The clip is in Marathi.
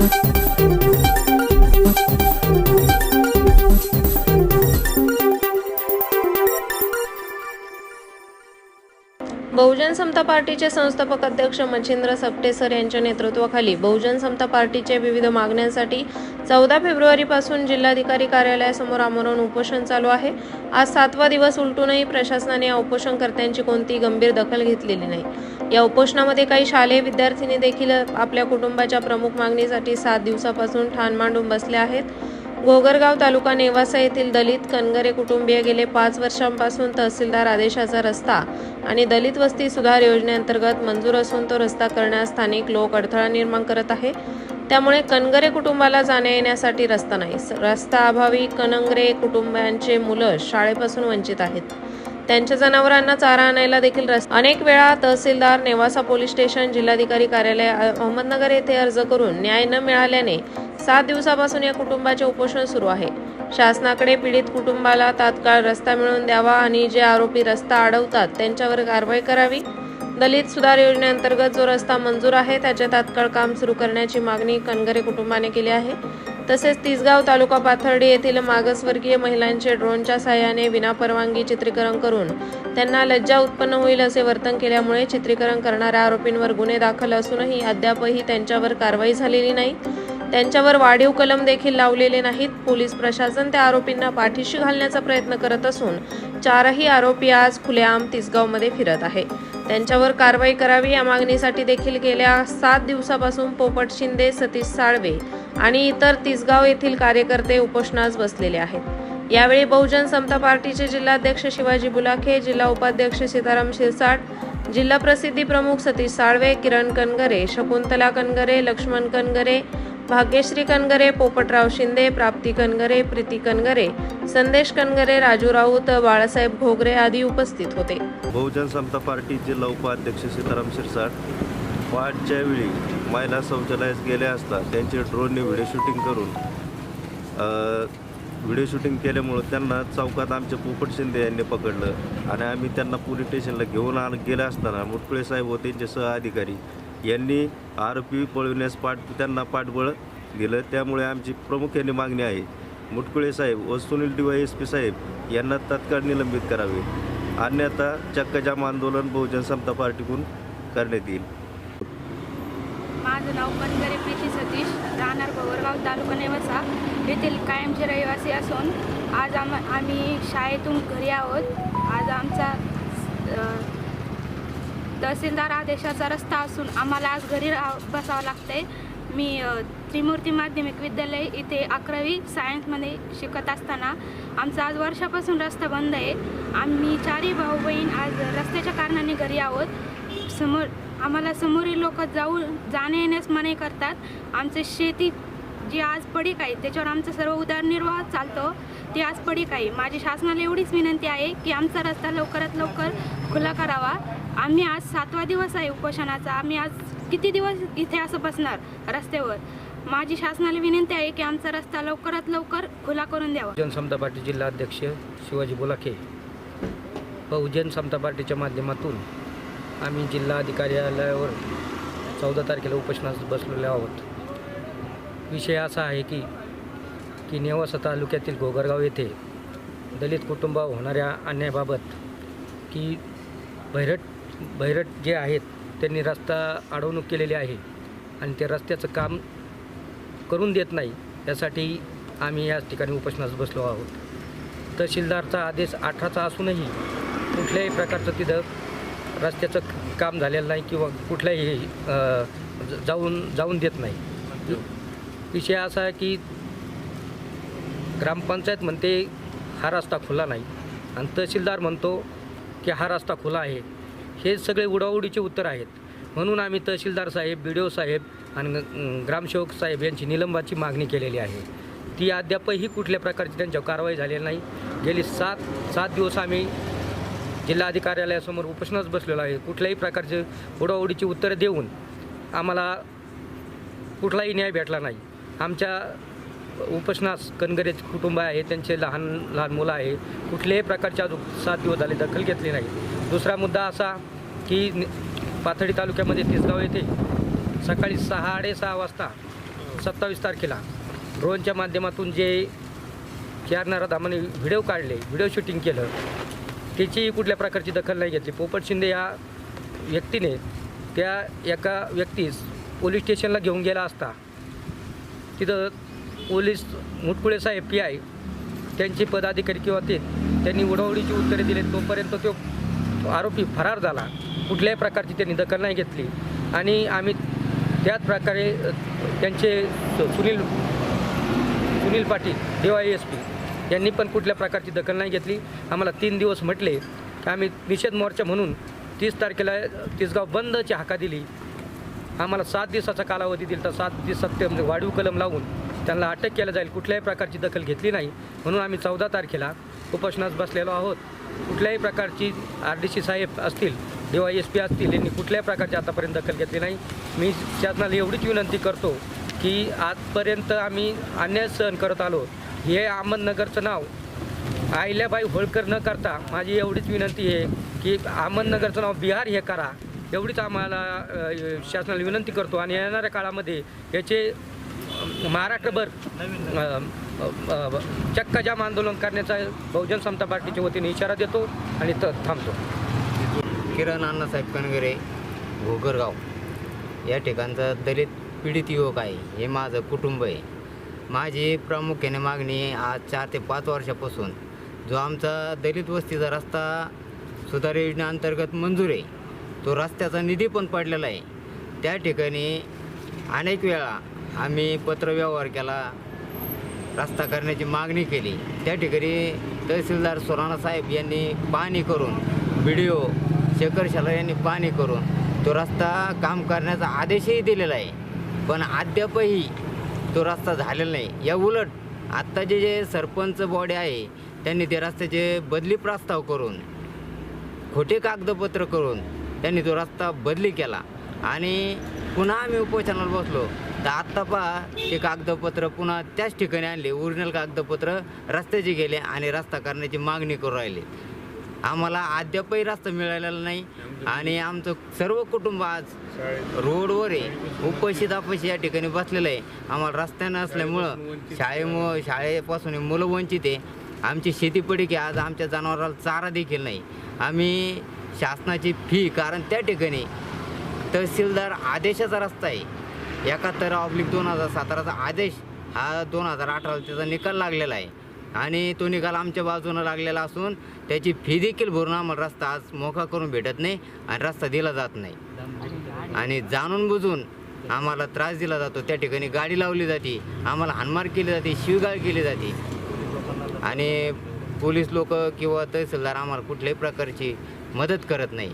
thank you बहुजन समता पार्टीचे संस्थापक अध्यक्ष मच्छिंद्र सपटेसर यांच्या नेतृत्वाखाली बहुजन समता पार्टीच्या विविध मागण्यांसाठी चौदा फेब्रुवारीपासून जिल्हाधिकारी कार्यालयासमोर आमरण उपोषण चालू आहे. आज सातवा दिवस उलटूनही प्रशासनाने या उपोषणकर्त्यांची कोणतीही गंभीर दखल घेतलेली नाही. या उपोषणामध्ये काही शालेय विद्यार्थिनी देखील आपल्या कुटुंबाच्या प्रमुख मागणीसाठी सात दिवसापासून ठाण मांडून बसले आहेत. गोगरगाव तालुका नेवासा येथील दलित कनगरे कुटुंबीय गेले पाच वर्षांपासून तहसीलदार आदेशाचा रस्ता आणि दलित वस्ती सुधार योजनेअंतर्गत मंजूर असून तो रस्ता करण्यास स्थानिक लोक अडथळा निर्माण करत आहे. त्यामुळे कनगरे कुटुंबाला जाण्या येण्यासाठी रस्ता नाही. रस्ता अभावी कनंगरे कुटुंबांचे मुलं शाळेपासून वंचित आहेत. त्यांच्या जनावरांना चारा आणायला देखील रस्ता अनेक वेळा तहसीलदार नेवासा पोलीस स्टेशन जिल्हाधिकारी कार्यालय अहमदनगर येथे अर्ज करून न्याय न मिळाल्याने सात दिवसापासून या कुटुंबाचे उपोषण सुरू आहे. शासनाकडे पीडित कुटुंबाला तात्काळ रस्ता मिळवून द्यावा आणि जे आरोपी रस्ता अडवतात त्यांच्यावर कारवाई करावी. दलित सुधार योजनेअंतर्गत जो रस्ता मंजूर आहे त्याचे तात्काळ काम सुरू करण्याची मागणी कनगरे कुटुंबाने केली आहे. तसेच तिसगाव तालुका पाथर्डी येथील मागासवर्गीय महिलांचे ड्रोनच्या सहाय्याने विनापरवानगी चित्रीकरण करून त्यांना लज्जा उत्पन्न होईल असे वर्तन केल्यामुळे चित्रीकरण करणाऱ्या आरोपींवर गुन्हे दाखल असूनही अद्यापही त्यांच्यावर कारवाई झालेली नाही. त्यांच्यावर वाढीव कलम देखील लावलेले नाहीत. पोलीस प्रशासन त्या आरोपींना पाठीशी घालण्याचा प्रयत्न करत असून चारही आरोपी आज खुलेआम तिसगावमध्ये फिरत आहे. त्यांच्यावर कारवाई करावी या मागणीसाठी देखील गेल्या सात दिवसापासून पोपट शिंदे सतीश साळवे आणि इतर तिसगाव येथील कार्यकर्ते उपोषणास बसलेले आहेत. यावेळी बहुजन समता पार्टीचे जिल्हाध्यक्ष शिवाजी बुलाखे जिल्हा उपाध्यक्ष सीताराम शिरसाट जिल्हा प्रसिद्धी प्रमुख सतीश साळवे किरण कनगरे शकुंतला कनगरे लक्ष्मण कनगरे भाग्यश्री कनगरे पोपटराव शिंदे प्राप्ती कनगरे प्रीती कनगरे संदेश कनगरे राजू राऊत बाळासाहेब घोगरे आदी उपस्थित होते. बहुजन समता पार्टी जिल्हा उपाध्यक्ष सीताराम शिरसाट पहाटच्या वेळी महिला शौचालयात गेल्या असता त्यांचे ड्रोनने व्हिडिओ शूटिंग करून व्हिडिओ शूटिंग केल्यामुळं त्यांना चौकात आमच्या पोपट शिंदे यांनी पकडलं. आणि आम्ही त्यांना पोलीस स्टेशनला घेऊन आण गेले असताना मुटकुळे साहेब व त्यांचे सहअधिकारी यांनी आरोपी पळविण्यास पाठ त्यांना पाठबळ दिलं. त्यामुळे आमची प्रामुख्याने मागणी आहे. मुटकुळे साहेब व सुनील डी एस पी साहेब यांना तत्काळ निलंबित करावे. अन्यथा चक्काजाम आंदोलन बहुजन समता पार्टीकडून करण्यात येईल. माझं नाव कनगरे प्रीती सतीश. राहणार भवरगाव तालुका नेवसा येथील कायमचे रहिवासी असून आज आम आम्ही शाळेतून घरी आहोत. आज आमचा तहसीलदार आदेशाचा रस्ता असून आम्हाला आज घरी राहा बसावं लागतंय. मी त्रिमूर्ती माध्यमिक विद्यालय इथे अकरावी सायन्समध्ये शिकत असताना आमचा आज वर्षापासून रस्ता बंद आहे. आम्ही चारही भाऊ बहीण आज रस्त्याच्या कारणाने घरी आहोत. समोर आम्हाला समोरील लोक जाऊ जाणे येण्यास मनाई करतात. आमचे शेती जी आज पडीक आहे त्याच्यावर आमचा सर्व उदरनिर्वाह चालतो ती आज पडीक आहे. माझी शासनाला एवढीच विनंती आहे की आमचा रस्ता लवकरात लवकर खुला करावा. आम्ही आज सातवा दिवस आहे उपोषणाचा. आम्ही आज किती दिवस इथे असं बसणार रस्त्यावर? माझी शासनाला विनंती आहे की आमचा रस्ता लवकरात लवकर खुला करून द्यावा. बहुजन समता पार्टी जिल्हाध्यक्ष शिवाजी बोलाखे बहुजन समता पार्टीच्या माध्यमातून आम्ही जिल्हा अधिकार्यालयावर चौदा तारखेला उपोषणास बसलेलो आहोत. विषय असा आहे की की नेवासा तालुक्यातील गोगरगाव येथे दलित कुटुंबावर होणाऱ्या अन्यायाबाबत की भैरट भैरट जे आहेत त्यांनी रस्ता अडवणूक केलेली आहे आणि ते रस्त्याचं काम करून देत नाही यासाठी आम्ही याच ठिकाणी उपोषणास बसलो आहोत. तहसीलदारचा आदेश अठराचा असूनही कुठल्याही प्रकारचं तिथं रस्त्याचं काम झालेलं नाही किंवा कुठल्याही जाऊन जाऊन देत नाही. विषय असा आहे की ग्रामपंचायत म्हणते हा रस्ता खुला नाही. आणि तहसीलदार म्हणतो की हा रस्ता खुला आहे. हे सगळे उडाउडीचे उत्तर आहेत. म्हणून आम्ही तहसीलदार साहेब बी डी ओ साहेब आणि ग्रामसेवक साहेब यांची निलंबाची मागणी केलेली आहे. ती अद्यापही कुठल्या प्रकारची त्यांच्यावर कारवाई झालेली नाही. गेली सात सात दिवस आम्ही जिल्हाधिकार्यालयासमोर उपोषणास बसलेलो आहे. कुठल्याही प्रकारचे उडाउडीची उत्तरं देऊन आम्हाला कुठलाही न्याय भेटला नाही. आमच्या उपासनास कनगरे कुटुंब आहे त्यांचे लहान लहान मुलं आहे. कुठल्याही प्रकारच्या सात दिवस झाले दखल घेतली नाही. दुसरा मुद्दा असा की पाथडी तालुक्यामध्ये तिसगाव येथे सकाळी सहा साडेसहा वाजता सत्तावीस तारखेला ड्रोनच्या माध्यमातून जे चार नाराधामाने व्हिडिओ काढले व्हिडिओ शूटिंग केलं त्याचीही कुठल्या प्रकारची दखल नाही घेतली. पोपट शिंदे या व्यक्तीने त्या एका व्यक्तीस पोलीस स्टेशनला घेऊन गेला असता. तिथं पोलीस मुटकुळे साहेब पी आय त्यांचे पदाधिकारी किंवा ते त्यांनी उडवडीची उत्तरे दिले. तोपर्यंत तो आरोपी फरार झाला. कुठल्याही प्रकारची त्यांनी दखल नाही घेतली. आणि आम्ही त्याच प्रकारे त्यांचे सुनील सुनील पाटील देवा एस पी यांनी पण कुठल्या प्रकारची दखल नाही घेतली. आम्हाला तीन दिवस म्हटले. की आम्ही निषेध मोर्चा म्हणून तीस तारखेला तिसगाव बंदची हाका दिली. आम्हाला सात दिवसाचा कालावधी दिला तर सात दिवसात ते म्हणजे वाढीव कलम लावून त्यांना अटक केलं जाईल. कुठल्याही प्रकारची दखल घेतली नाही. म्हणून आम्ही चौदा तारखेला उपोषणास बसलेलो आहोत. कुठल्याही प्रकारची आर डी सी साहेब असतील किंवा एस पी असतील यांनी कुठल्याही प्रकारची आतापर्यंत दखल घेतली नाही. मी शासनाला एवढीच विनंती करतो की आजपर्यंत आम्ही अन्याय सहन करत आलो. हे अहमदनगरचं नाव आहिल्याबाई होळकर न करता माझी एवढीच विनंती आहे की अहमदनगरचं नाव बिहार हे करा. एवढीच आम्हाला शासनाला विनंती करतो आणि येणाऱ्या काळामध्ये याचे महाराष्ट्रभर चक्का जाम आंदोलन करण्याचा बहुजन समता पार्टीच्या वतीने इशारा देतो आणि त थांबतो. किरण अण्णासाहेब कणगरे घोगरगाव या ठिकाणचा दलित पीडित युवक आहे. हे माझं कुटुंब आहे. माझी प्रामुख्याने मागणी आहे आज चार ते पाच वर्षापासून जो आमचा दलित वस्तीचा रस्ता सुधार योजनेअंतर्गत मंजूर आहे तो रस्त्याचा निधी पण पडलेला आहे. त्या ठिकाणी अनेक वेळा आम्ही पत्रव्यवहार केला रस्ता करण्याची मागणी केली. त्या ठिकाणी तहसीलदार सोराणा साहेब यांनी पाहणी करून बी डी ओ शेखर शाला यांनी पाहणी करून तो रस्ता काम करण्याचा आदेशही दिलेला आहे. पण अद्यापही तो रस्ता झालेला नाही. या उलट आत्ताचे जे सरपंच बॉडी आहे त्यांनी ते रस्त्याचे बदली प्रस्ताव करून खोटे कागदपत्र करून त्यांनी तो रस्ता बदली केला. आणि पुन्हा आम्ही उपोषणाला बसलो. तर आत्ता पहा ते कागदपत्र पुन्हा त्याच ठिकाणी आणले. ओरिजिनल कागदपत्र रस्त्याचे गेले आणि रस्ता करण्याची मागणी करू राहिले. आम्हाला अद्यापही रस्ता मिळालेला नाही. आणि आमचं सर्व कुटुंब आज रोडवर आहे. उपाशी तापाशी या ठिकाणी बसलेलं आहे. आम्हाला रस्ता नसल्यामुळं शाळेमुळं शाळेपासून मुलं वंचित आहे. आमची शेती पडी की आज आमच्या जनावराला चारा देखील नाही. आम्ही शासनाची फी कारण त्या ठिकाणी तहसीलदार आदेशाचा रस्ता आहे. एकाहत्तर ऑब्लिक दोन हजार सतराचा आदेश हा दोन हजार अठराला त्याचा निकाल लागलेला आहे. आणि तो निकाल आमच्या बाजूनं लागलेला असून त्याची फी देखील भरून आम्हाला रस्ता आज मोका करून भेटत नाही आणि रस्ता दिला जात नाही. आणि जाणून बुजून आम्हाला त्रास दिला जातो. त्या ठिकाणी गाडी लावली जाते. आम्हाला हानमार केली जाते. शिवगाळ केली जाते. आणि पोलीस लोक किंवा तहसीलदार आम्हाला कुठल्याही प्रकारची मदत करत नाही.